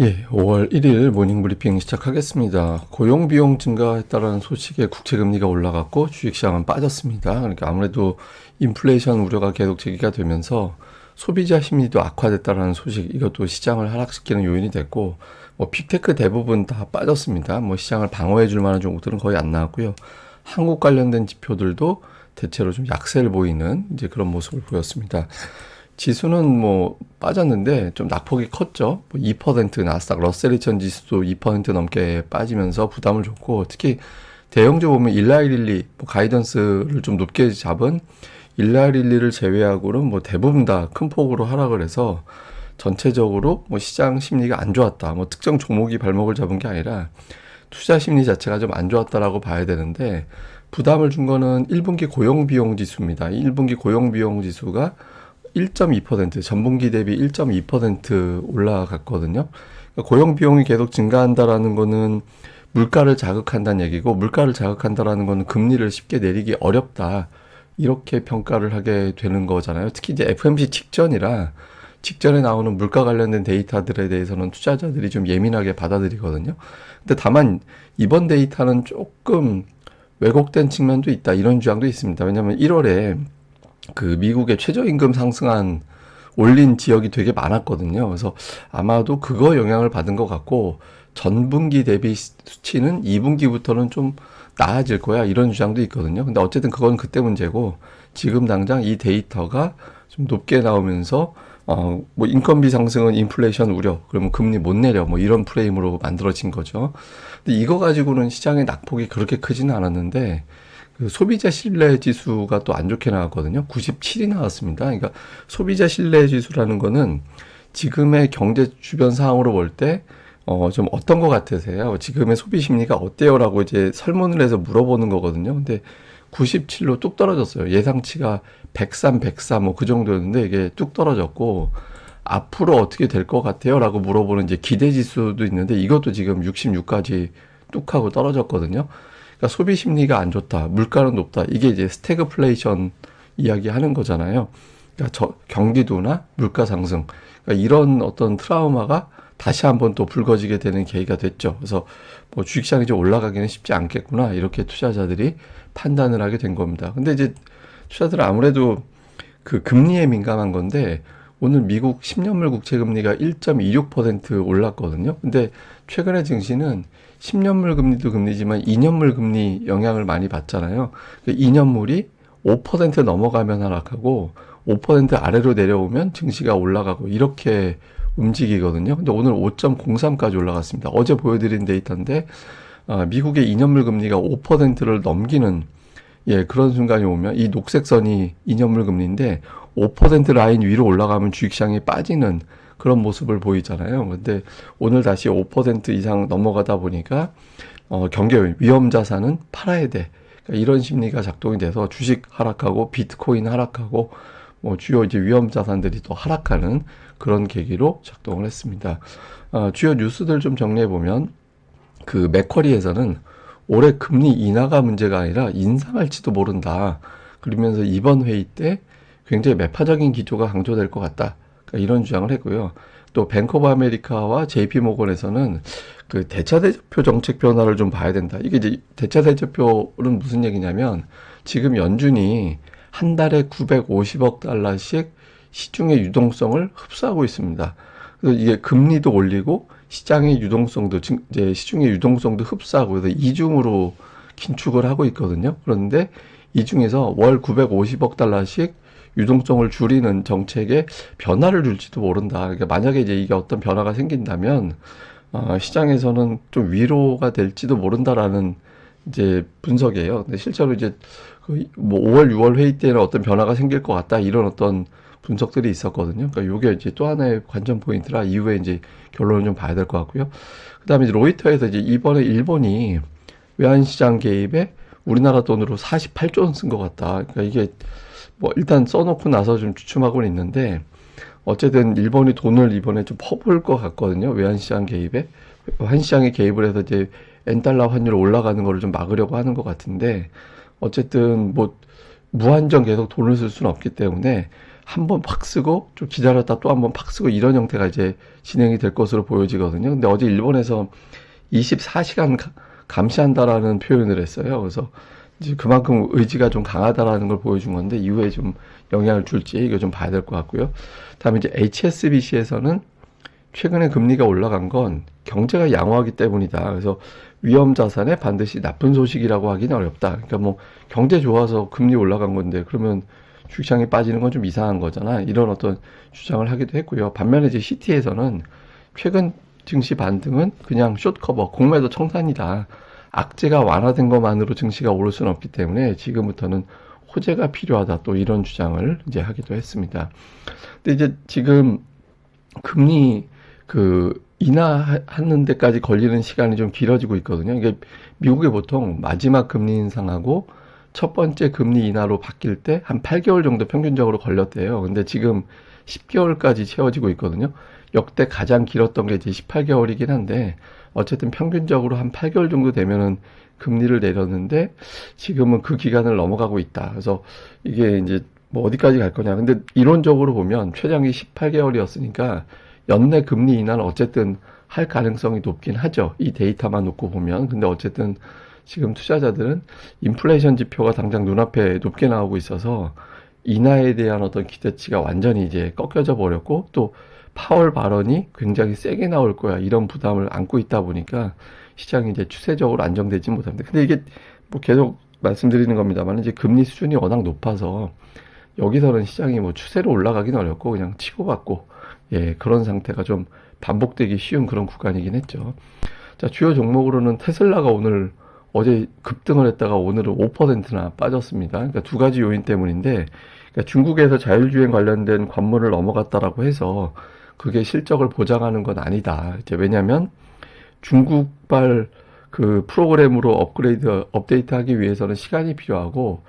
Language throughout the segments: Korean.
예, 5월 1일 모닝 브리핑 시작하겠습니다. 고용 비용 증가에 따른 소식에 국채 금리가 올라갔고 주식 시장은 빠졌습니다. 그러니까 아무래도 인플레이션 우려가 계속 제기가 되면서 소비자 심리도 악화됐다라는 소식 이것도 시장을 하락시키는 요인이 됐고 뭐 빅테크 대부분 다 빠졌습니다. 뭐 시장을 방어해 줄 만한 종목들은 거의 안 나왔고요. 한국 관련된 지표들도 대체로 좀 약세를 보이는 이제 그런 모습을 보였습니다. 지수는 뭐 빠졌는데 좀 낙폭이 컸죠. 뭐 2% 나스닥 러셀 2000 지수도 2% 넘게 빠지면서 부담을 줬고 특히 대형주 보면 일라일릴리 뭐 가이던스를 좀 높게 잡은 일라일릴리를 제외하고는 뭐 대부분 다 큰 폭으로 하락을 해서 전체적으로 뭐 시장 심리가 안 좋았다. 뭐 특정 종목이 발목을 잡은 게 아니라 투자 심리 자체가 좀 안 좋았다라고 봐야 되는데 부담을 준 거는 1분기 고용 비용 지수입니다. 1분기 고용 비용 지수가 1.2% 전분기 대비 1.2% 올라갔거든요. 그러니까 고용 비용이 계속 증가한다라는 거는 물가를 자극한다는 얘기고 물가를 자극한다라는 거는 금리를 쉽게 내리기 어렵다. 이렇게 평가를 하게 되는 거잖아요. 특히 이제 FMC 직전이라 직전에 나오는 물가 관련된 데이터들에 대해서는 투자자들이 좀 예민하게 받아들이거든요. 근데 다만 이번 데이터는 조금 왜곡된 측면도 있다. 이런 주장도 있습니다. 왜냐하면 1월에 그 미국의 최저임금 상승한 올린 지역이 되게 많았거든요. 그래서 아마도 그거 영향을 받은 것 같고 전분기 대비 수치는 2분기부터는 좀 나아질 거야 이런 주장도 있거든요. 근데 어쨌든 그건 그때 문제고 지금 당장 이 데이터가 좀 높게 나오면서 어 뭐 인건비 상승은 인플레이션 우려 그러면 금리 못 내려 뭐 이런 프레임으로 만들어진 거죠. 근데 이거 가지고는 시장의 낙폭이 그렇게 크지는 않았는데 그 소비자 신뢰 지수가 또 안 좋게 나왔거든요. 97이 나왔습니다. 그러니까 소비자 신뢰 지수라는 거는 지금의 경제 주변 상황으로 볼 때 어, 좀 어떤 것 같으세요? 지금의 소비 심리가 어때요? 라고 이제 설문을 해서 물어보는 거거든요. 근데 97로 뚝 떨어졌어요. 예상치가 103, 104뭐그 정도였는데 이게 뚝 떨어졌고 앞으로 어떻게 될 것 같아요? 라고 물어보는 이제 기대 지수도 있는데 이것도 지금 66까지 뚝 하고 떨어졌거든요. 그러니까 소비 심리가 안 좋다. 물가는 높다. 이게 이제 스태그플레이션 이야기 하는 거잖아요. 그러니까 저 경기도나 물가 상승. 그러니까 이런 어떤 트라우마가 다시 한번 또 불거지게 되는 계기가 됐죠. 그래서 뭐 주식시장이 좀 올라가기는 쉽지 않겠구나. 이렇게 투자자들이 판단을 하게 된 겁니다. 근데 이제 투자들은 아무래도 그 금리에 민감한 건데 오늘 미국 10년물 국채 금리가 1.26% 올랐거든요. 근데 최근에 증시는 10년물 금리도 금리지만 2년물 금리 영향을 많이 받잖아요. 2년물이 그5% 넘어가면 하락하고 5% 아래로 내려오면 증시가 올라가고 이렇게 움직이거든요. 근데 오늘 5.03까지 올라갔습니다. 어제 보여드린 데이터인데 어, 미국의 2년물 금리가 5%를 넘기는 예, 그런 순간이 오면 이 녹색 선이 2년물 금리인데 5% 라인 위로 올라가면 주식시장이 빠지는 그런 모습을 보이잖아요. 근데 오늘 다시 5% 이상 넘어가다 보니까 어, 경계 위험 자산은 팔아야 돼. 그러니까 이런 심리가 작동이 돼서 주식 하락하고 비트코인 하락하고 뭐 주요 이제 위험 자산들이 또 하락하는 그런 계기로 작동을 했습니다. 어, 주요 뉴스들 좀 정리해 보면 그 맥쿼리에서는 올해 금리 인하가 문제가 아니라 인상할지도 모른다. 그러면서 이번 회의 때 굉장히 매파적인 기조가 강조될 것 같다. 그러니까 이런 주장을 했고요. 또 뱅커브 아메리카와 JP 모건에서는 그 대차 대조표 정책 변화를 좀 봐야 된다. 이게 이제 대차 대조표는 무슨 얘기냐면 지금 연준이 한 달에 950억 달러씩 시중의 유동성을 흡수하고 있습니다. 그래서 이게 금리도 올리고 시장의 유동성도 이제 시중의 유동성도 흡수하고 그래서 이중으로 긴축을 하고 있거든요. 그런데 이 중에서 월 950억 달러씩 유동성을 줄이는 정책에 변화를 줄지도 모른다. 그러니까 만약에 이제 이게 어떤 변화가 생긴다면 어, 시장에서는 좀 위로가 될지도 모른다라는 이제 분석이에요. 근데 실제로 이제 그뭐 5월, 6월 회의 때는 어떤 변화가 생길 것 같다 이런 어떤 분석들이 있었거든요. 그러니까 요게 이제 또 하나의 관전 포인트라 이후에 이제 결론을 좀 봐야 될 것 같고요. 그다음에 이제 로이터에서 이제 이번에 일본이 외환시장 개입에 우리나라 돈으로 48조 원 쓴 것 같다. 그러니까 이게 뭐 일단 써놓고 나서 좀 주춤하고는 있는데 어쨌든 일본이 돈을 이번에 좀 퍼볼 것 같거든요. 외환시장 개입에 환시장에 개입을 해서 이제 엔달러 환율 올라가는 거를 좀 막으려고 하는 것 같은데 어쨌든 뭐 무한정 계속 돈을 쓸 수는 없기 때문에 한 번 팍 쓰고 좀 기다렸다 또 한 번 팍 쓰고 이런 형태가 이제 진행이 될 것으로 보여지거든요. 근데 어제 일본에서 24시간 감시한다라는 표현을 했어요. 그래서 이제 그만큼 의지가 좀 강하다라는 걸 보여준 건데 이후에 좀 영향을 줄지 이거 좀 봐야 될 것 같고요. 다음에 이제 HSBC에서는 최근에 금리가 올라간 건 경제가 양호하기 때문이다. 그래서 위험 자산에 반드시 나쁜 소식이라고 하기는 어렵다. 그러니까 뭐 경제 좋아서 금리 올라간 건데 그러면 주식시장이 빠지는 건 좀 이상한 거잖아. 이런 어떤 주장을 하기도 했고요. 반면에 이제 시티에서는 최근 증시 반등은 그냥 숏 커버, 공매도 청산이다. 악재가 완화된 것만으로 증시가 오를 수는 없기 때문에 지금부터는 호재가 필요하다. 또 이런 주장을 이제 하기도 했습니다. 근데 이제 지금 금리 그 인하하는 데까지 걸리는 시간이 좀 길어지고 있거든요. 이게 미국에 보통 마지막 금리 인상하고 첫 번째 금리 인하로 바뀔 때 한 8개월 정도 평균적으로 걸렸대요. 근데 지금 10개월까지 채워지고 있거든요. 역대 가장 길었던 게 이제 18개월이긴 한데 어쨌든 평균적으로 한 8개월 정도 되면은 금리를 내렸는데 지금은 그 기간을 넘어가고 있다. 그래서 이게 이제 뭐 어디까지 갈 거냐. 근데 이론적으로 보면 최장이 18개월이었으니까 연내 금리 인하는 어쨌든 할 가능성이 높긴 하죠. 이 데이터만 놓고 보면. 근데 어쨌든 지금 투자자들은 인플레이션 지표가 당장 눈앞에 높게 나오고 있어서 인하에 대한 어떤 기대치가 완전히 이제 꺾여져 버렸고 또 파월 발언이 굉장히 세게 나올 거야 이런 부담을 안고 있다 보니까 시장이 이제 추세적으로 안정되지 못합니다. 근데 이게 뭐 계속 말씀드리는 겁니다만 이제 금리 수준이 워낙 높아서 여기서는 시장이 뭐 추세로 올라가긴 어렵고 그냥 치고받고 예 그런 상태가 좀 반복되기 쉬운 그런 구간이긴 했죠. 자 주요 종목으로는 테슬라가 오늘 어제 급등을 했다가 오늘은 5%나 빠졌습니다. 그러니까 두 가지 요인 때문인데 그러니까 중국에서 자율주행 관련된 관문을 넘어갔다라고 해서 그게 실적을 보장하는 건 아니다. 이제 왜냐하면 중국발 그 프로그램으로 업그레이드 업데이트하기 위해서는 시간이 필요하고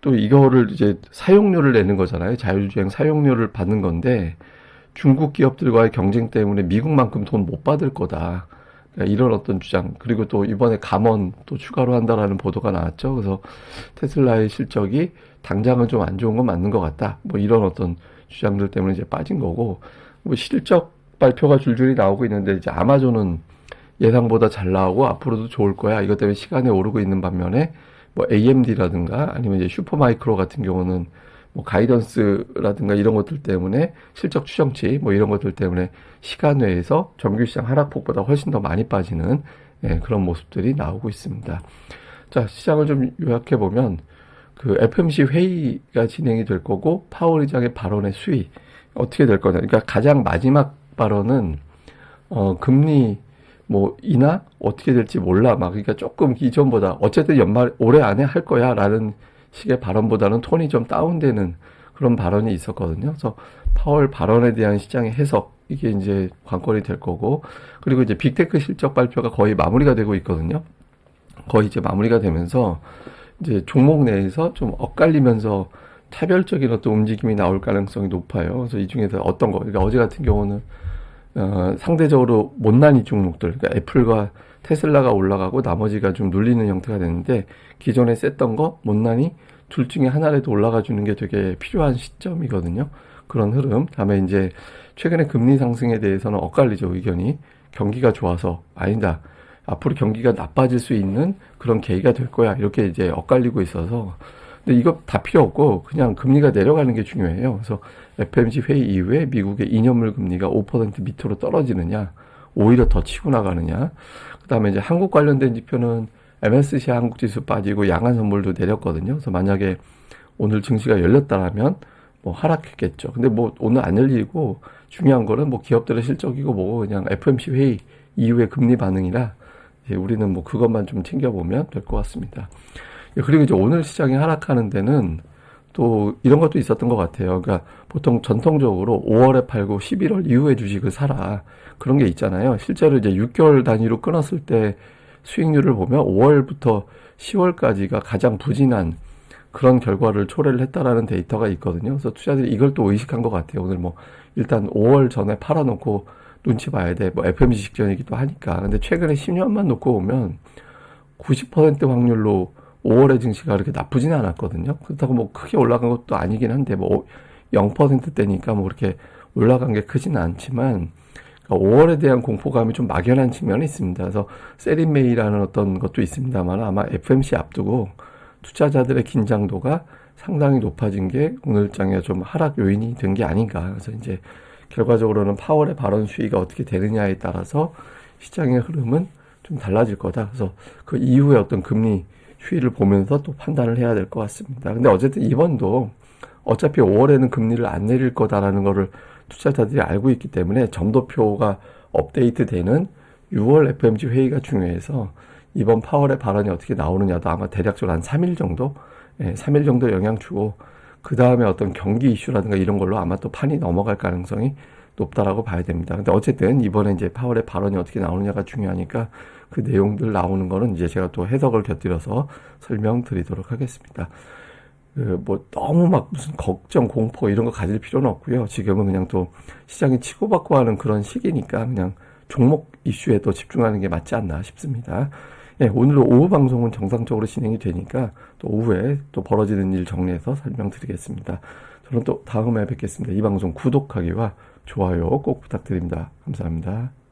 또 이거를 이제 사용료를 내는 거잖아요. 자율주행 사용료를 받는 건데 중국 기업들과의 경쟁 때문에 미국만큼 돈 못 받을 거다. 그러니까 이런 어떤 주장 그리고 또 이번에 감원 또 추가로 한다라는 보도가 나왔죠. 그래서 테슬라의 실적이 당장은 좀 안 좋은 건 맞는 것 같다. 뭐 이런 어떤 주장들 때문에 이제 빠진 거고 뭐 실적 발표가 줄줄이 나오고 있는데 이제 아마존은 예상보다 잘 나오고 앞으로도 좋을 거야. 이것 때문에 시간이 오르고 있는 반면에 뭐 AMD라든가 아니면 이제 슈퍼마이크로 같은 경우는 뭐 가이던스라든가 이런 것들 때문에 실적 추정치 뭐 이런 것들 때문에 시간 외에서 정규 시장 하락폭보다 훨씬 더 많이 빠지는 예, 그런 모습들이 나오고 있습니다. 자, 시장을 좀 요약해 보면 그 FMC 회의가 진행이 될 거고 파월 의장의 발언의 수위 어떻게 될 거냐. 그러니까 가장 마지막 발언은 어 금리 뭐 인하 어떻게 될지 몰라 막 그러니까 조금 이전보다 어쨌든 연말 올해 안에 할 거야라는 식의 발언보다는 톤이 좀 다운되는 그런 발언이 있었거든요. 그래서 파월 발언에 대한 시장의 해석 이게 이제 관건이 될 거고 그리고 이제 빅테크 실적 발표가 거의 마무리가 되고 있거든요. 거의 이제 마무리가 되면서 이제 종목 내에서 좀 엇갈리면서 차별적인 어떤 움직임이 나올 가능성이 높아요. 그래서 이 중에서 어떤 거, 그러니까 어제 같은 경우는 어, 상대적으로 못난 이 종목들, 그러니까 애플과 테슬라가 올라가고 나머지가 좀 눌리는 형태가 됐는데 기존에 셌던 거 못난이 둘 중에 하나라도 올라가 주는 게 되게 필요한 시점이거든요. 그런 흐름. 다음에 이제 최근에 금리 상승에 대해서는 엇갈리죠 의견이 경기가 좋아서 아니다. 앞으로 경기가 나빠질 수 있는 그런 계기가 될 거야. 이렇게 이제 엇갈리고 있어서 근데 이거 다 필요 없고 그냥 금리가 내려가는 게 중요해요. 그래서 FMC 회의 이후에 미국의 2년물 금리가 5% 밑으로 떨어지느냐, 오히려 더 치고 나가느냐. 그다음에 이제 한국 관련된 지표는 MSCI 한국 지수 빠지고 양한 선물도 내렸거든요. 그래서 만약에 오늘 증시가 열렸다라면 뭐 하락했겠죠. 근데 뭐 오늘 안 열리고 중요한 거는 뭐 기업들의 실적이고 뭐 그냥 FMC 회의 이후의 금리 반응이라 우리는 뭐 그것만 좀 챙겨보면 될 것 같습니다. 예, 그리고 이제 오늘 시장이 하락하는 데는 또 이런 것도 있었던 것 같아요. 그러니까 보통 전통적으로 5월에 팔고 11월 이후에 주식을 사라. 그런 게 있잖아요. 실제로 이제 6개월 단위로 끊었을 때 수익률을 보면 5월부터 10월까지가 가장 부진한 그런 결과를 초래를 했다라는 데이터가 있거든요. 그래서 투자들이 이걸 또 의식한 것 같아요. 오늘 뭐 일단 5월 전에 팔아놓고 눈치 봐야 돼. 뭐 FMC 직전이기도 하니까. 근데 최근에 10년만 놓고 보면 90% 확률로 5월의 증시가 그렇게 나쁘지는 않았거든요. 그렇다고 뭐 크게 올라간 것도 아니긴 한데 뭐 0%대니까 뭐 그렇게 올라간 게 크지는 않지만 5월에 대한 공포감이 좀 막연한 측면이 있습니다. 그래서 세린메이라는 어떤 것도 있습니다만 아마 FMC 앞두고 투자자들의 긴장도가 상당히 높아진 게 오늘 장에 좀 하락 요인이 된 게 아닌가. 그래서 이제 결과적으로는 파월의 발언 수위가 어떻게 되느냐에 따라서 시장의 흐름은 좀 달라질 거다. 그래서 그 이후에 어떤 금리 추이를 보면서 또 판단을 해야 될 것 같습니다. 근데 어쨌든 이번도 어차피 5월에는 금리를 안 내릴 거다라는 거를 투자자들이 알고 있기 때문에 점도표가 업데이트 되는 6월 FMC 회의가 중요해서 이번 파월의 발언이 어떻게 나오느냐도 아마 대략적으로 한 3일 정도, 예, 3일 정도 영향 주고 그 다음에 어떤 경기 이슈라든가 이런 걸로 아마 또 판이 넘어갈 가능성이 높다라고 봐야 됩니다. 근데 어쨌든 이번에 이제 파월의 발언이 어떻게 나오느냐가 중요하니까 그 내용들 나오는 거는 이제 제가 또 해석을 곁들여서 설명드리도록 하겠습니다. 그 뭐 너무 막 무슨 걱정, 공포 이런 거 가질 필요는 없고요. 지금은 그냥 또 시장이 치고받고 하는 그런 시기니까 그냥 종목 이슈에 또 집중하는 게 맞지 않나 싶습니다. 예, 오늘 오후 방송은 정상적으로 진행이 되니까 또 오후에 또 벌어지는 일 정리해서 설명드리겠습니다. 저는 또 다음에 뵙겠습니다. 이 방송 구독하기와 좋아요 꼭 부탁드립니다. 감사합니다.